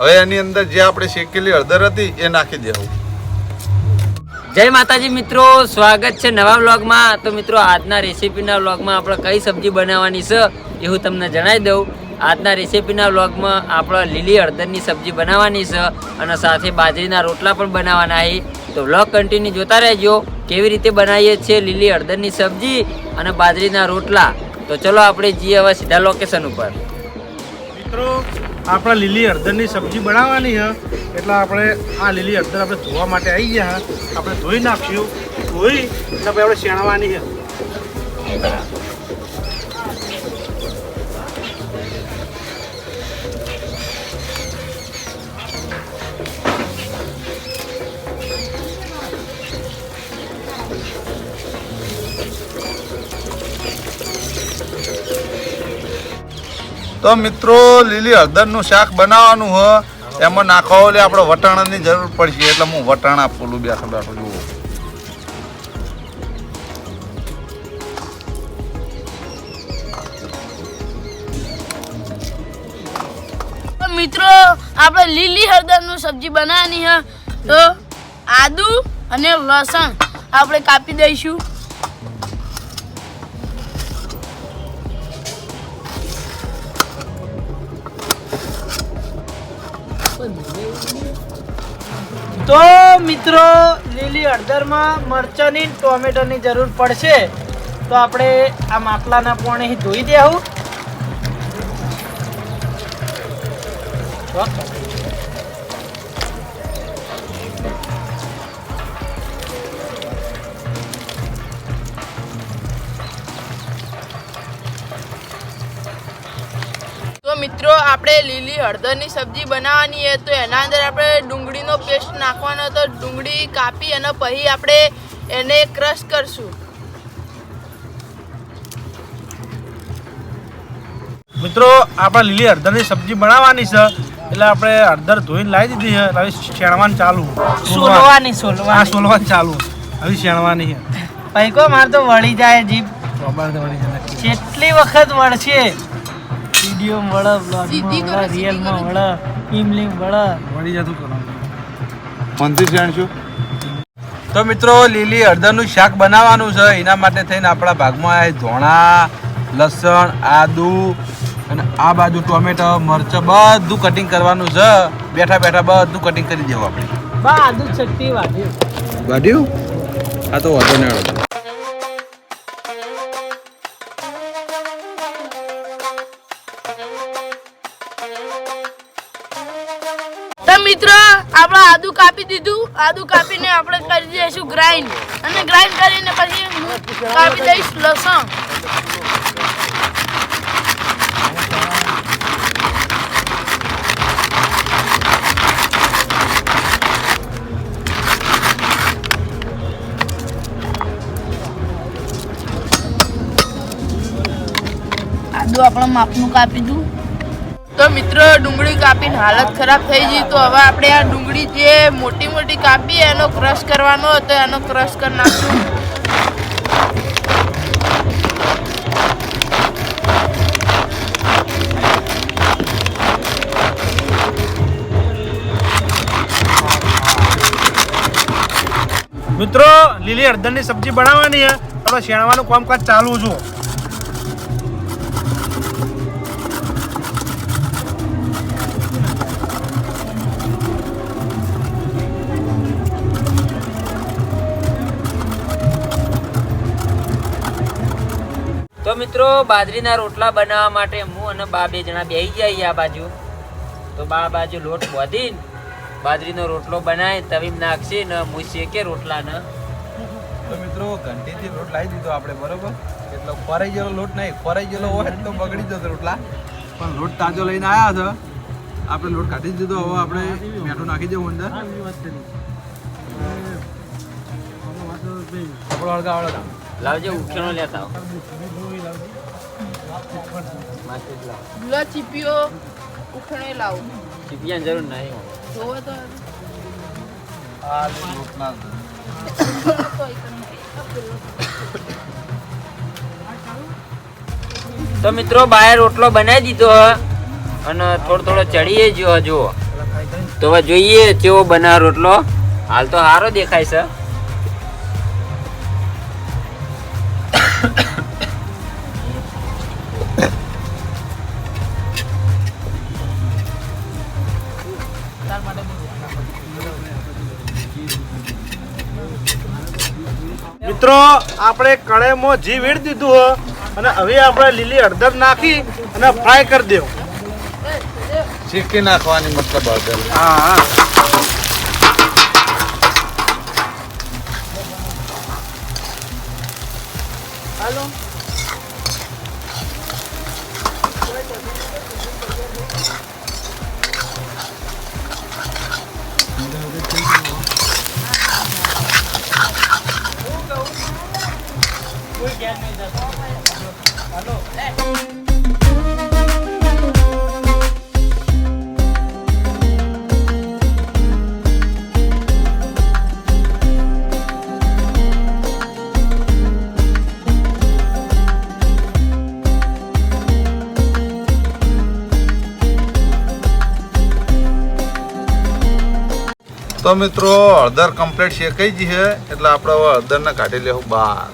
હવે એની અંદર જે આપણે શેકેલી હળદર હતી એ નાખી દેવું. જય માતાજી મિત્રો સ્વાગત છે નવા વ્લોગમાં. તો મિત્રો આજના રેસીપીના વ્લોગમાં આપણે કઈ સબ્જી બનાવવાની છે એ હું તમને જણાવી દઉં. આજના રેસીપીના વ્લોગમાં આપણે લીલી હળદરની સબ્જી બનાવવાની છે અને સાથે બાજરીના રોટલા પણ બનાવવાના છે. તો વ્લોગ કન્ટિન્યુ જોતા રહેજો. કેવી રીતે બનાવીએ છીએ લીલી હળદરની સબ્જી અને બાજરીના રોટલા. તો ચલો આપણે જઈએ હવે સીધા લોકેશન ઉપર. મિત્રો આપણે લીલી હળદરની સબ્જી બનાવવાની છે એટલે આપણે આ લીલી હળદર આપણે ધોવા માટે આવી ગયા આપણે ધોઈ નાખ્યું. ધોઈ એટલે આપણે શેણવાની છે તો મિત્રો, લીલી હળદરનું શાક બનાવવાનું હ. એમાં નાખવા એટલે આપણે વટાણાની જરૂર પડશે, એટલે હું વટાણા ફૂલું બેઠો બેઠો જુઓ. મિત્રો, આપણે લીલી હળદરનું સબ્જી બનાવવાની હ. તો આદુ અને લસણ આપણે કાપી દઈશું. તો મિત્રો, લીલી હળદરમાં મરચાંની ટોમેટોની જરૂર પડશે, તો આપણે આ માટલાના પોણે ધોઈ દેવું મિત્રો આપણે લીલી હળદરની સબ્જી બનાવવાની છે. તો એના અંદર આપણે ડુંગળીનો પેસ્ટ નાખવાનો તો ડુંગળી કાપી અને પછી આપણે એને ક્રશ કરશું. મિત્રો આપણે લીલી હળદરની સબ્જી બનાવવાની છે. એટલે આપણે હળદર ધોઈને લાવી દીધી છે. હવે શેણવાનું ચાલુ. સોલવાની સોલવા સોલવાની સોલવાનું ચાલુ. હવે શેણવાની છે. પૈકો માર તો વળી જાય જીભ. કેટલી વખત વળશે વીડિયો મળે બ્લોગમાં મળે રિયલમાં મળે ઇમલિંગ મળે મળી જતું કરો. મનથી જાણશું તો મિત્રો લીલી હળદરનું શાક બનાવવાનું છે. એના માટે થઈને આપણા ભાગમાં આવે ધોણા લસણ આદુ અને આ બાજુ ટોમેટો મરચ બધું કટિંગ કરવાનું છે. બેઠા બેઠા બધું કટિંગ કરી દેવું આપણે. વાઢ્યું. આ તો વાંધો નહીં આપણે આદુ કાપી દીધું. આદુ કાપીને આપણે કરી દઈશું ગ્રાઇન્ડ અને ગ્રાઇન્ડ કરીને પછી કાપી દઈશ લસણ. આદુ આપણે માપનું કાપી દઉં. તો મિત્રો, ડુંગળી કાપીને હાલત ખરાબ થઈ ગઈ. તો હવે આપણે આ ડુંગળી જે મોટી મોટી કાપી એનો ક્રશ કરવાનો હતો એનો ક્રશ કરી નાખશું. મિત્રો, લીલી હળદરની સબ્જી બનાવવાની છે. આપણે શેણવાનું કામકાજ ચાલુ છું. મિત્રો બાજરીના રોટલા બનાવવા માટે હું અને બા બે જણા બેસી જઈએ આ બાજુ. તો બા બાજુ લોટ બાંધીને બાજરીનો રોટલો બનાવી તવી નાખશે ને હું શેકે રોટલાને. તો મિત્રો ઘંટીથી લોટ લાવી દીધો આપણે બરોબર? એટલો ફરાઈ ગયેલો લોટ નહીં ફરાઈ ગયેલો હોય તો બગડી જતો રોટલા. પણ લોટ તાજો લઈને આવ્યા છો. આપણે લોટ કાઢી દીધો હવે આપણે મેઠું નાખી દેવું અંદર. આપણો હળગા હળગા લાવજો ઉખેણો લેતા. ગુલા ચીપીઓ ઉખણે લાવું. ચીપિયાની જરૂર નહીં જોવો તો તો મિત્રો બાય રોટલો બનાવી દીધો હ અને થોડો થોડો ચડીએ જો જુઓ. તો હવે જોઈએ કેવો બના રોટલો. હાલ તો સારો દેખાય છે. મિત્રો આપણે કળેમાં ઘી વેડી દીધું હો અને હવે આપણે લીલી હળદર નાખી અને ફ્રાય કરી દેવું. શીખી નાખવાની મતલબ હળદર. હા હા. cả luôn Weekend is a long way. Hello. Hey. તો મિત્રો હળદર કમ્પ્લીટ શેકાઈ ગઈ છે, એટલે આપણે હવે હળદરને કાઢી લેવું બહાર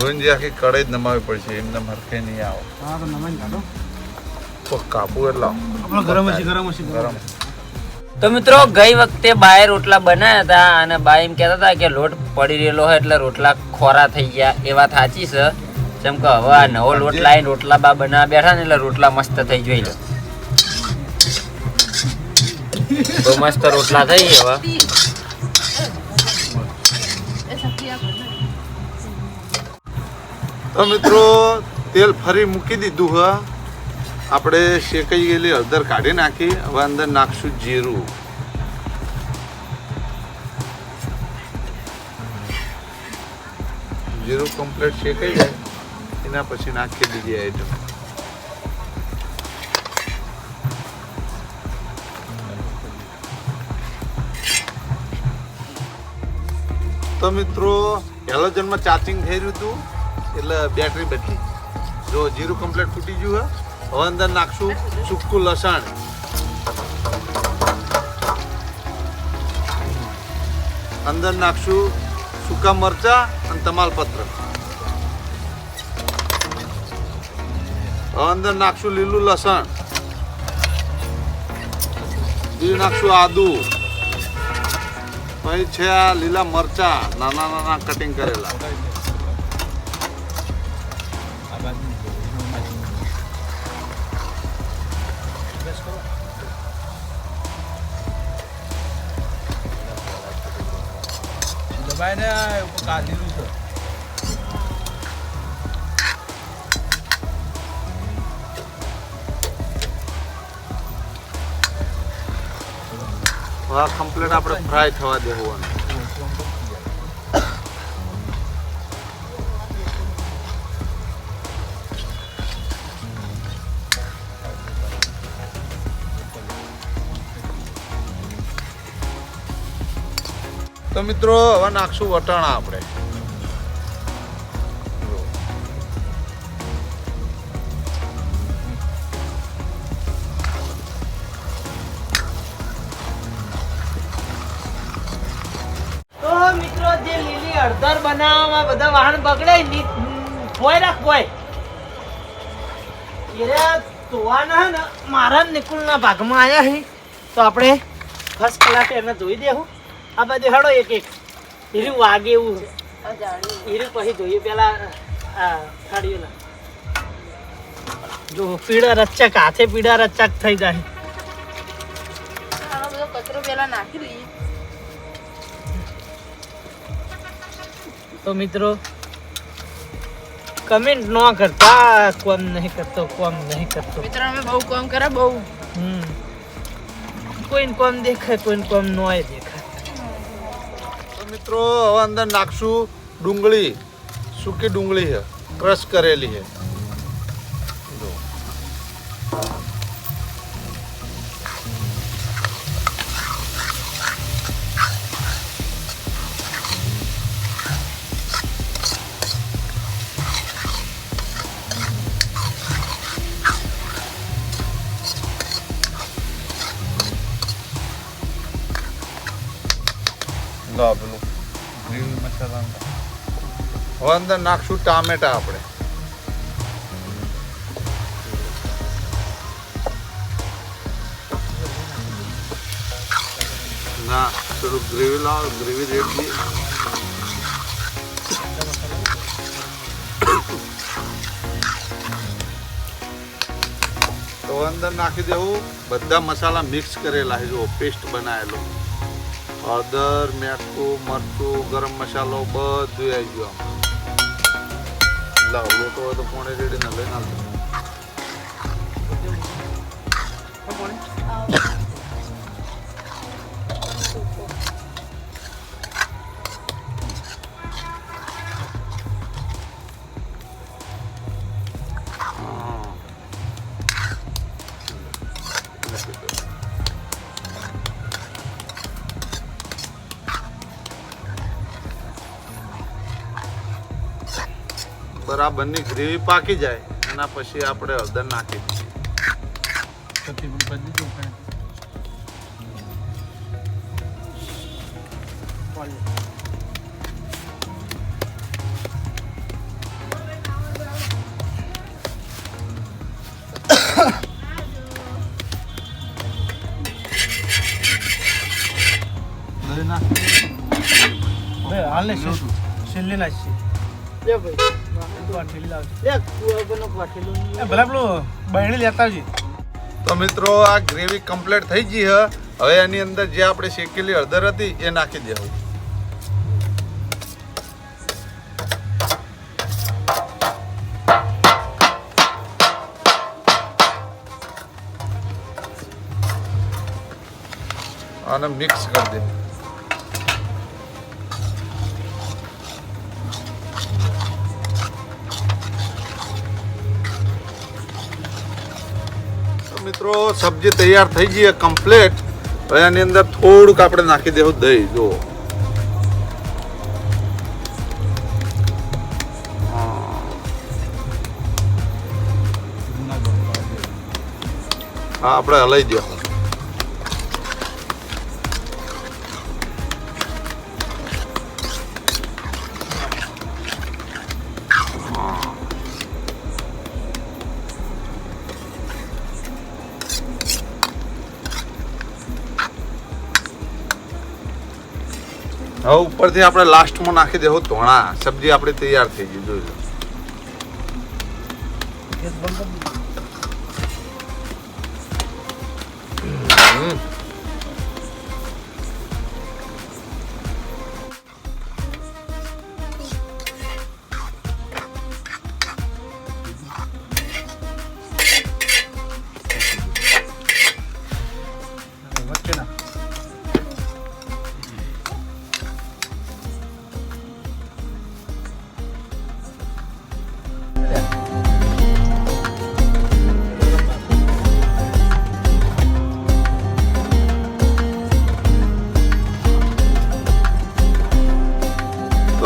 ગુંજી આખી કડાઈ જ નમાવી પડશે, એમને મરખે નહીં આવો. નમાઈ કાઢો. તો એટલે ગરમ હશે ગરમ હશે ગરમ. તો મિત્રો ગઈ વખતે બાય રોટલા બનાવ્યા હતા અને બા એમ કહેતા હતા કે લોટ પડી રહેલો હોય એટલે રોટલા ખોરા થઈ ગયા. એ વાત સાચી છે. જેમ કે હવે આ નવો લોટ લાવીને રોટલા બા બનાવવા બેઠા ને એટલે રોટલા મસ્ત થઈ જોઈ લો. બહુ મસ્ત રોટલા થઈ હવે. તો મિત્રો તેલ ફરી મૂકી દીધું હ. આપણે શેકાઈ ગયેલી હળદર કાઢી નાખી, હવે અંદર નાખશું જીરું. જીરું કમ્પ્લીટ શેકાઈ જાય એના પછી નાખી બીજી આઈટમ તો મિત્રો હેલોજનમાં ચાર્જિંગ થઈ રહ્યું હતું, એટલે બેટરી બદલી. જો જીરું કમ્પ્લીટ ફૂટી ગયું હે હવે અંદર નાખશું. સૂકું લસણ. અંદર નાખશું. સૂકા મરચા અને તમાલપત્ર અંદર નાખશું લીલું લસણ. બીજું નાખશું આદુ. પછી છે આ લીલા મરચા, નાના નાના કટિંગ કરેલા. દબાઈ ને ઉપર કાઢેલું છે. કમ્પ્લીટ આપણે ફ્રાય થવા દેવાનું તો મિત્રો, હવે નાખશું વટાણા આપણે. મિત્રો, જે લીલી હળદર બનાવવામાં બધા વાહન બગડે ફોય રાખ એરે ધોવાના મારા નિકુલના ભાગમાં આવ્યા હે. તો આપણે ફર્સ્ટ ક્લાસ એને ધોઈ દેવું આ બધું હડો એક એક. હીરું વાગે એવું. હીરું પછી જોઈએ પેલા આ જો પીળા રચક હાથે પીળા રચક થઈ જાય. કચરો પેલા નાખી દઈએ. તો મિત્રો કમેન્ટ ન કરતા કોમ નહીં કરતો કોમ નહીં કરતો. મિત્રો અમે બહુ કોમ કરે બહુ. હમ. કોઈને કોમ દેખાય કોઈને કોમ નોય દેખાય. મિત્રો હવે અંદર નાખશું ડુંગળી. સૂકી ડુંગળી છે? ક્રશ કરેલી છે. હવે અંદર નાખશું ટામેટા આપણે. ના ગ્રેવી લાવો ગ્રેવી રેડી તો અંદર નાખી દેવું. બધા મસાલા મિક્સ કરેલા છે જો પેસ્ટ બનાવેલો. હળદર મેઠું મરચું ગરમ મસાલો બધું આવી ગયું આમાં. લાવ લોટો હોય તો પોણે રેડી ના બરાબરની ગ્રેવી પાકી જાય એના પછી આપણે હળદર નાખી હાલ દહીં નાખી હાલ ને છેલ્લે નાખીએ ભાઈ. લે તું વગરનો વાટેલું એ ભલે પેલું બહેણી લેતા આવજે. તો મિત્રો આ ગ્રેવી કમ્પ્લીટ થઈ ગઈ હ. હવે એની અંદર જે આપણે શેકેલી હળદર હતી એ નાખી દેવું. અને મિક્સ કરી દે મિત્રો, સબ્જી તૈયાર થઈ ગઈ કમ્પ્લીટ હવે એની અંદર થોડુંક આપણે નાખી દેવું દહીં જો હા, આપણે હલાઈ દો. હવે ઉપરથી આપણે લાસ્ટમાં નાખી દેવું ધોણા સબ્જી આપણી તૈયાર થઈ ગઈ જોઈ લો.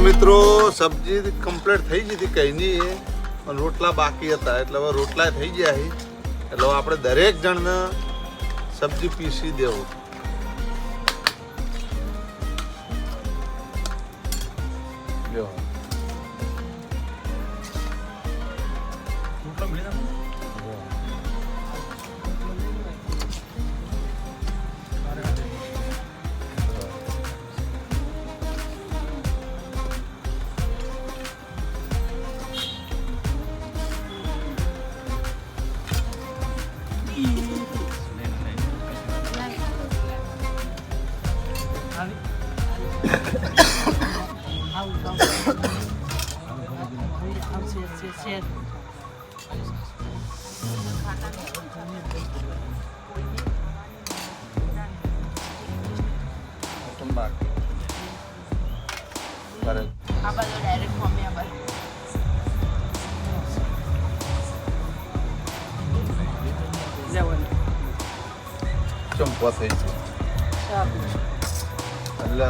મિત્રો, સબ્જી કમ્પ્લીટ થઈ ગઈ હતી કંઈ નહીં પણ રોટલા બાકી હતા. એટલે હવે રોટલા થઈ ગયા છે. એટલે આપણે દરેક જણને સબ્જી પીસી દેવું. બરાબર. આ બાજુ ડાયરેક્ટ મમ્મી આ બાજુ ચંપો થઈ છે આ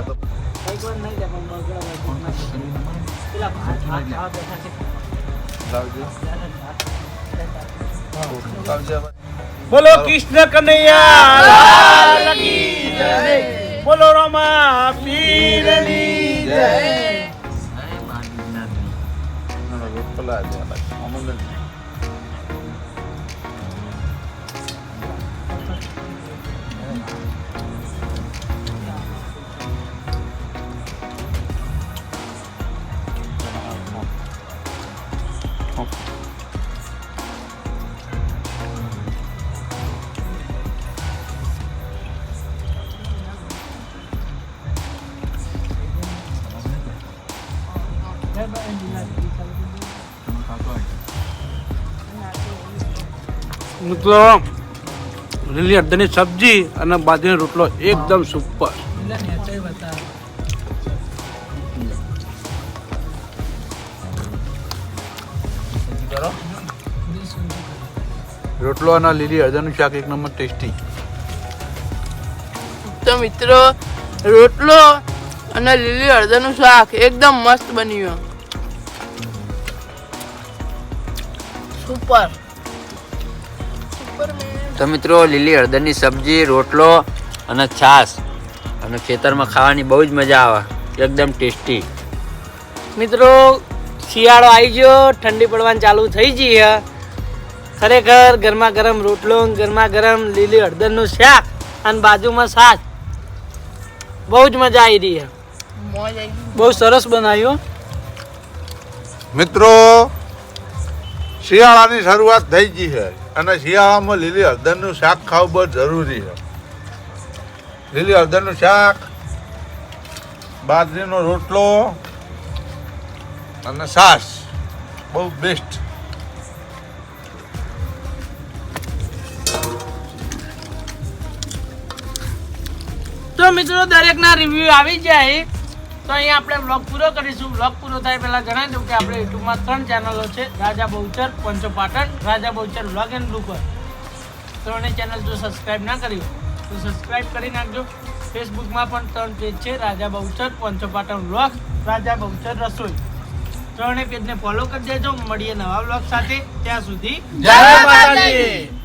તો કંઈક વાર નહીં જાય ભાઈ. પેલા ભાત ભાત બેઠા છે લાવજો લાવજો. બોલો કૃષ્ણ કનૈયા. બોલો રમા પીરની જય રોટલા મિત્રો લીલી અડદાની સબ્જી અને બાજરીનો રોટલો એકદમ સુપર રોટલો અને લીલી અડદાનું શાક એક નંબર ટેસ્ટી. તો મિત્રો રોટલો અને લીલી અડદાનું શાક એકદમ મસ્ત બન્યું. સુપર સુપર તો મિત્રો લીલી હળદરની સબ્જી રોટલો અને છાશ. અને ખેતરમાં ખાવાની બહુ જ મજા આવે. એકદમ ટેસ્ટી. મિત્રો શિયાળો આવી ગયો. ઠંડી પડવાની ચાલુ થઈ ગઈ છે. ખરેખર ગરમા ગરમ રોટલો ગરમા ગરમ લીલી હળદરનું શાક અને બાજુમાં શાક બહુ જ મજા આવી રહી છે. મોજ આવી ગઈ બહુ સરસ બનાવ્યું. મિત્રો શિયાળાની શરૂઆત થઈ ગઈ છે. અને શિયાળામાં લીલી હળદરનું શાક ખાવું બહુ જરૂરી છે. લીલી હળદરનું શાક, બાજરીનો રોટલો અને છાશ બહુ બેસ્ટ તો મિત્રો દરેકના રિવ્યૂ આવી જાય. તો અહીંયા આપણે બ્લોગ પૂરો કરીશું. બ્લોગ પૂરો થાય પહેલાં જણાવી દઉં કે આપણે યુટ્યુબમાં ત્રણ ચેનલો છે. Raja Bahuchar, Pancho Patan, Raja Bahuchar blog and blooper ત્રણેય ચેનલ જો સબસ્ક્રાઈબ ના કરી તો સબસ્ક્રાઈબ કરી નાખજો. ફેસબુકમાં પણ ત્રણ પેજ છે. રાજા બહુચર, પંચો પાટણ બ્લોગ રાજા બહુચર રસોઈ. ત્રણેય પેજને ફોલો કરી દેજો. મળીએ નવા બ્લોગ સાથે. ત્યાં સુધી જય માતાજી.